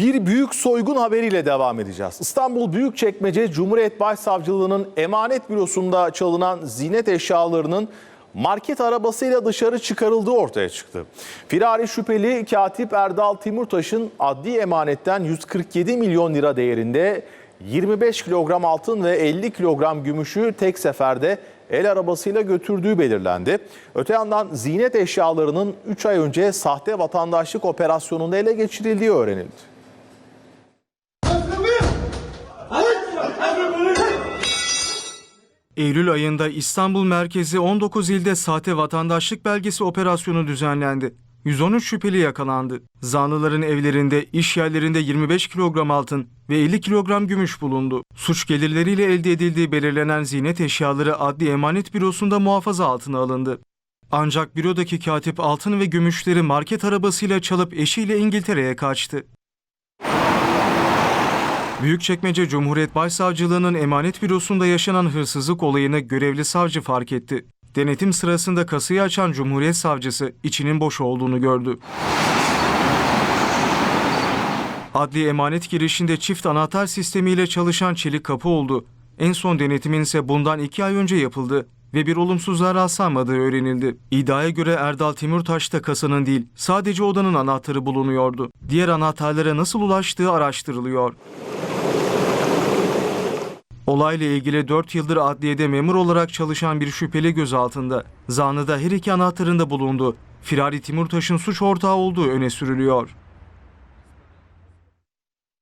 Bir büyük soygun haberiyle devam edeceğiz. İstanbul Büyükçekmece Cumhuriyet Başsavcılığı'nın emanet bürosunda çalınan ziynet eşyalarının market arabasıyla dışarı çıkarıldığı ortaya çıktı. Firari şüpheli Katip Erdal Timurtaş'ın adli emanetten 147 milyon lira değerinde 25 kilogram altın ve 50 kilogram gümüşü tek seferde el arabasıyla götürdüğü belirlendi. Öte yandan ziynet eşyalarının 3 ay önce sahte vatandaşlık operasyonunda ele geçirildiği öğrenildi. Eylül ayında İstanbul merkezi 19 ilde sahte vatandaşlık belgesi operasyonu düzenlendi. 113 şüpheli yakalandı. Zanlıların evlerinde, iş yerlerinde 25 kilogram altın ve 50 kilogram gümüş bulundu. Suç gelirleriyle elde edildiği belirlenen ziynet eşyaları adli emanet bürosunda muhafaza altına alındı. Ancak bürodaki katip altın ve gümüşleri market arabasıyla çalıp eşiyle İngiltere'ye kaçtı. Büyükçekmece Cumhuriyet Başsavcılığı'nın emanet bürosunda yaşanan hırsızlık olayını görevli savcı fark etti. Denetim sırasında kasayı açan Cumhuriyet Savcısı içinin boş olduğunu gördü. Adli emanet girişinde çift anahtar sistemiyle çalışan çelik kapı oldu. En son denetimin ise bundan iki ay önce yapıldı ve bir olumsuzluğa rastlanmadığı öğrenildi. İddiaya göre Erdal Timurtaş'ta kasanın değil, sadece odanın anahtarı bulunuyordu. Diğer anahtarlara nasıl ulaştığı araştırılıyor. Olayla ilgili 4 yıldır adliyede memur olarak çalışan bir şüpheli gözaltında. Zanlı'da her iki anahtarında bulundu. Firari Timurtaş'ın suç ortağı olduğu öne sürülüyor.